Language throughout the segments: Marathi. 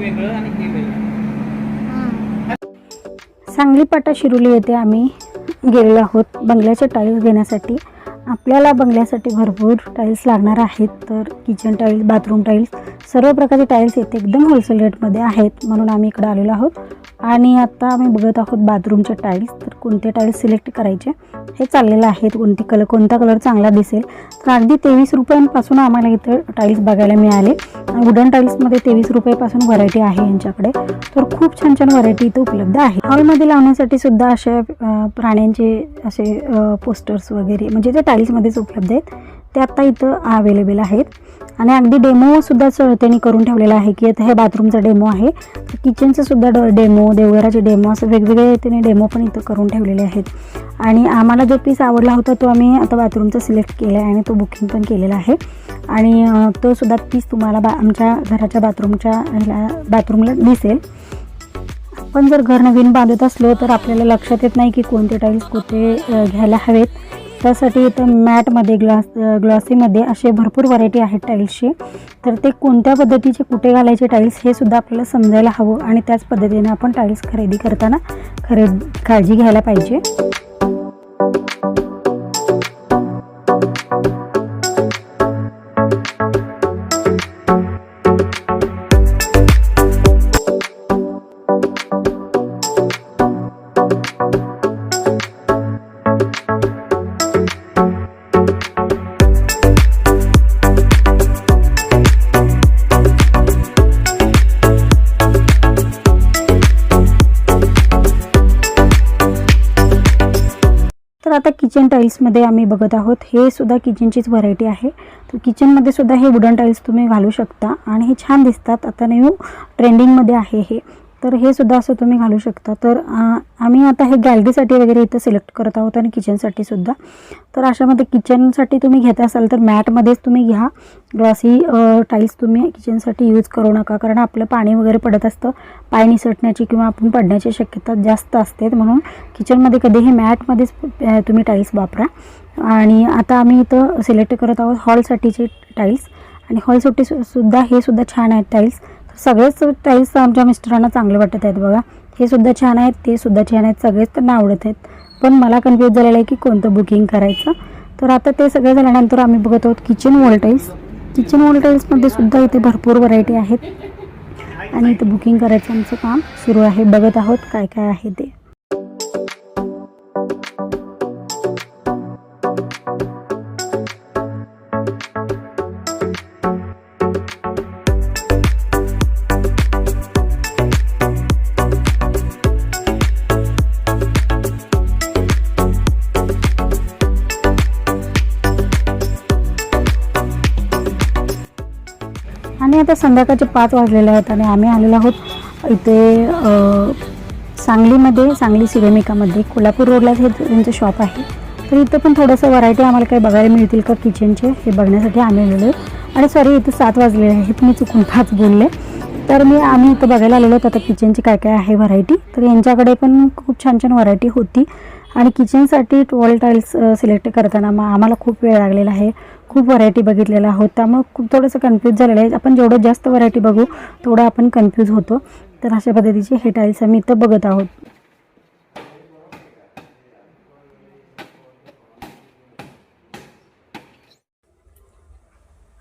वेगळं सांगली पाटा शिरुली येथे आम्ही गेलेलो आहोत बंगल्याचे टाईल्स घेण्यासाठी. आपल्याला बंगल्यासाठी भरपूर टाईल्स लागणार आहेत. तर किचन टाईल्स बाथरूम टाईल्स सर्व प्रकारचे टाईल्स येथे एकदम होलसेल रेटमध्ये आहेत म्हणून आम्ही इकडे आलेलो आहोत. आणि आता आम्ही बघत आहोत बाथरूमचे टाईल्स तर कोणते टाईल्स सिलेक्ट करायचे हे चाललेलं आहे कोणती कलर कोणता कलर चांगला दिसेल. तर अगदी तेवीस रुपयांपासून आम्हाला इथं टाईल्स बघायला मिळाले. वुडन टाईल्समध्ये तेवीस रुपयापासून व्हरायटी आहे यांच्याकडे. तर खूप छान छान व्हरायटी इथं उपलब्ध आहे. हॉलमध्ये लावण्यासाठी सुद्धा अशा प्राण्यांचे असे पोस्टर्स वगैरे म्हणजे ते टाईल्समध्येच उपलब्ध आहेत. ते आत्ता इथं अवेलेबल आहेत. आणि अगदी डेमोसुद्धा त्यांनी करून ठेवलेला आहे की आता हे बाथरूमचा डेमो आहे. किचनचं सुद्धा ड डेमो देवघराचे डेमो असं वेगवेगळे त्याने डेमो पण इथं करून ठेवलेले आहेत. आणि आम्हाला जो पीस आवडला होता तो आम्ही आता बाथरूमचा सिलेक्ट केला आहे आणि तो बुकिंग पण केलेला आहे. आणि तो सुद्धा पीस तुम्हाला बा आमच्या घराच्या बाथरूमच्या ह्याला बाथरूमला दिसेल. आपण जर घर नवीन बांधत असलो तर आपल्याला लक्षात येत नाही की कोणते टाईल्स कुठे घ्यायला हवेत. त्यासाठी इथं मॅटमध्ये ग्लास ग्लॉसीमध्ये असे भरपूर व्हरायटी आहेत टाईल्सची तर ते कोणत्या पद्धतीचे कुठे घालायचे टाईल्स हे सुद्धा आपल्याला समजायला हवं आणि त्याच पद्धतीने आपण टाईल्स खरेदी करताना खरेद काळजी घ्यायला पाहिजे. तर आता किचन टाईल्समध्ये आम्ही बघत आहोत. हे सुद्धा किचनचीच व्हरायटी आहे. तर किचनमध्ये सुद्धा हे वुडन टाईल्स तुम्ही घालू शकता. आणि हे छान दिसतात. आता न्यू ट्रेंडिंगमध्ये आहे हे. तर हे सुद्धा असं तुम्ही घालू शकता. तर आम्ही आता हे गॅलरीसाठी वगैरे इथं सिलेक्ट करत आहोत आणि किचनसाठी सुद्धा. तर अशामध्ये किचनसाठी तुम्ही घेत असाल तर मॅटमध्येच तुम्ही घ्या. ग्लासी टाईल्स तुम्ही किचनसाठी यूज करू नका. कारण आपलं पाणी वगैरे पडत असतं. पाय निसटण्याची किंवा आपण पडण्याची शक्यता जास्त असते. म्हणून किचनमध्ये कधीही मॅटमध्येच तुम्ही टाईल्स वापरा. आणि आता आम्ही इथं सिलेक्ट करत आहोत हॉलसाठीचे टाईल्स आणि हॉलसाठी सु सुद्धा हे सुद्धा छान आहेत टाईल्स सगळेच टाईल्स आमच्या मिस्टरांना चांगले वाटत आहेत बघा. हे सुद्धा छान आहेत ते सुद्धा छान आहेत सगळेच त्यांना आवडत आहेत. पण मला कन्फ्यूज झालेलं आहे की कोणतं बुकिंग करायचं? तर आता ते सगळं झाल्यानंतर आम्ही बघत आहोत kitchen wall tiles kitchen wall टाईल्समध्ये सुद्धा इथे भरपूर व्हरायटी आहेत. आणि इथं बुकिंग करायचं आमचं काम सुरू आहे. बघत आहोत काय काय आहे ते. आणि आता संध्याकाळचे पाच वाजलेले आहेत आणि आम्ही आलेलो आहोत इथे सांगलीमध्ये सांगली सिरेमिकामध्ये. कोल्हापूर रोडला हे त्यांचं शॉप आहे. तर इथं पण थोडंसं व्हरायटी आम्हाला काही बघायला मिळतील का किचनचे हे बघण्यासाठी आम्ही आलेलो आणि सॉरी इथं सात वाजलेले आहेत मी चुकून पाच बोलले. तर मी आम्ही इथं बघायला आलेलो आहोत. आता किचनची काय काय आहे व्हरायटी तर यांच्याकडे पण खूप छान छान व्हरायटी होती. आणि किचनसाठी वॉल टाईल्स सिलेक्ट करताना मग आम्हाला खूप वेळ लागलेला आहे. खूप व्हरायटी बघितलेला आहोत. त्यामुळे खूप थोडंसं कन्फ्यूज झालेलं आहे. आपण जेवढं जास्त व्हरायटी बघू तेवढं आपण कन्फ्यूज होतो. तर अशा पद्धतीचे हे टाईल्स आम्ही इथं बघत आहोत.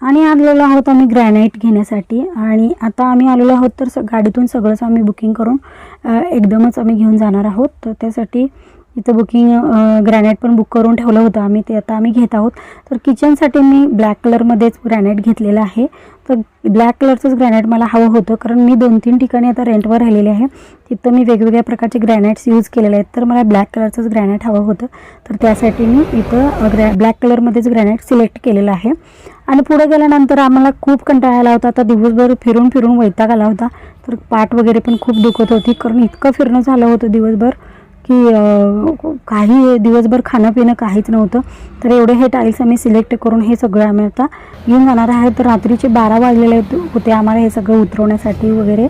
आणि आलेलो आहोत आम्ही ग्रॅनाईट घेण्यासाठी. आणि आता आम्ही आलेलो आहोत तर स गाडीतून सगळंच आम्ही बुकिंग करून एकदमच आम्ही घेऊन जाणार आहोत. तर त्यासाठी इथं बुकिंग ग्रॅनाईट पण बुक करून ठेवलं होतं आम्ही. ते आता आम्ही घेत आहोत. तर किचनसाठी मी ब्लॅक कलरमध्येच ग्रॅनाईट घेतलेलं आहे. तर ब्लॅक कलरचंच ग्रॅनाईट मला हवं होतं कारण मी दोन तीन ठिकाणी आता रेंटवर राहिलेले आहे. तिथं मी वेगवेगळ्या प्रकारचे ग्रॅनाईट्स यूज केलेले आहेत. तर मला ब्लॅक कलरचंच ग्रॅनाईट हवं होतं. तर त्यासाठी मी इथं ग्रॅ ब्लॅक कलरमध्येच ग्रॅनाईट सिलेक्ट केलेलं आहे. आणि पुढे गेल्यानंतर आम्हाला खूप कंटाळा आला होता. आता दिवसभर फिरून फिरून वैताग आला होता. तर पाठ वगैरे पण खूप दुखत होती कारण इतकं फिरणं झालं होतं दिवसभर. की काही दिवसभर खाणं पिणं काहीच नव्हतं. तर एवढे हे टाईल्स आम्ही सिलेक्ट करून हे सगळं आम्ही आता घेऊन जाणार आहे. तर रात्रीचे बारा वाजलेले होते आम्हाला हे सगळं उतरवण्यासाठी वगैरे.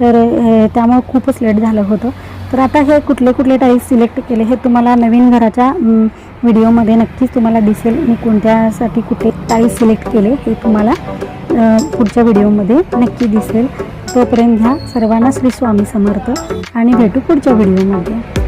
तर अं, त्यामुळे खूपच लेट झालं होतं. तर आता हे कुठले कुठले टाईल्स सिलेक्ट केले हे तुम्हाला नवीन घराच्या व्हिडिओमध्ये नक्कीच तुम्हाला दिसेल. मी कोणत्यासाठी कुठले टाईल्स सिलेक्ट केले हे तुम्हाला पुढच्या व्हिडिओमध्ये नक्की दिसेल. तोपर्यंत घ्या. सर्वांना श्री स्वामी समर्थ. आणि भेटू पुढच्या व्हिडिओमध्ये